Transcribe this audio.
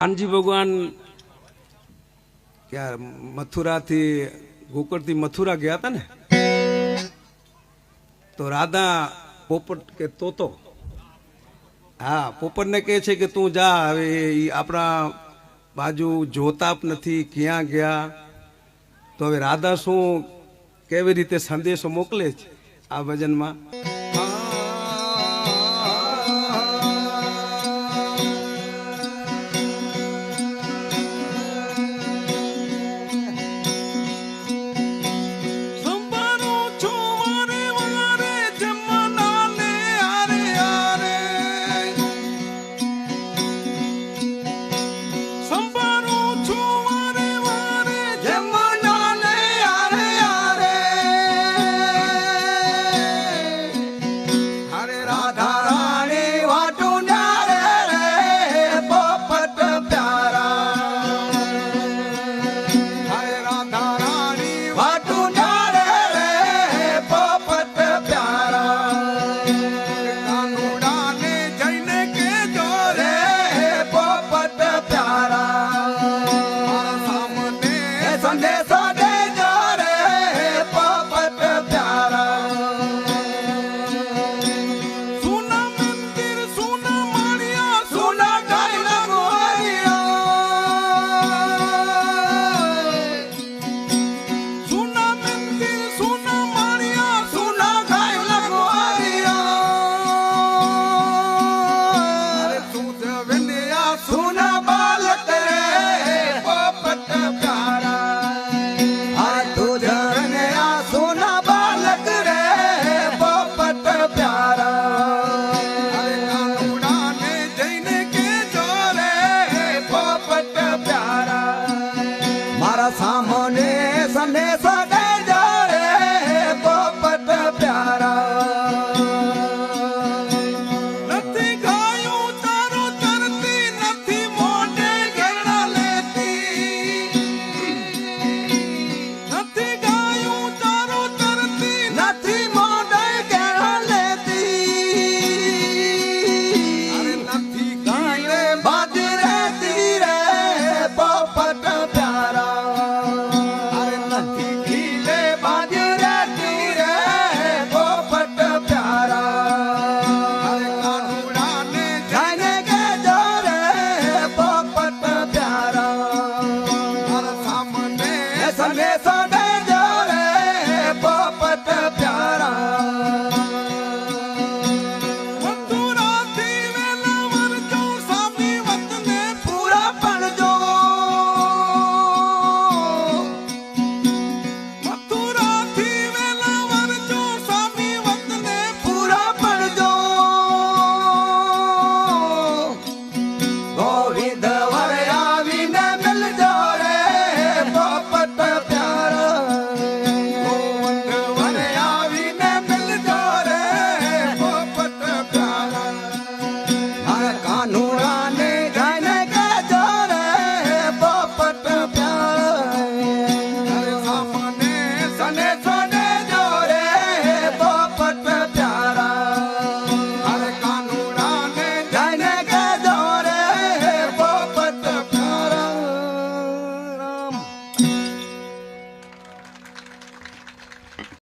કાનજી ભગવાન ક્યાં મથુરાથી, ગોકળથી મથુરા ગયા હતા ને? તો રાધા પોપટ કે તોતો? હા, પોપટને કહે છે કે તું જા, હવે આપણા બાજુ જોતા નથી, ક્યાં ગયા? તો હવે રાધા શું કેવી રીતે સંદેશો મોકલે છે આ ભજનમાં? सामने सने सने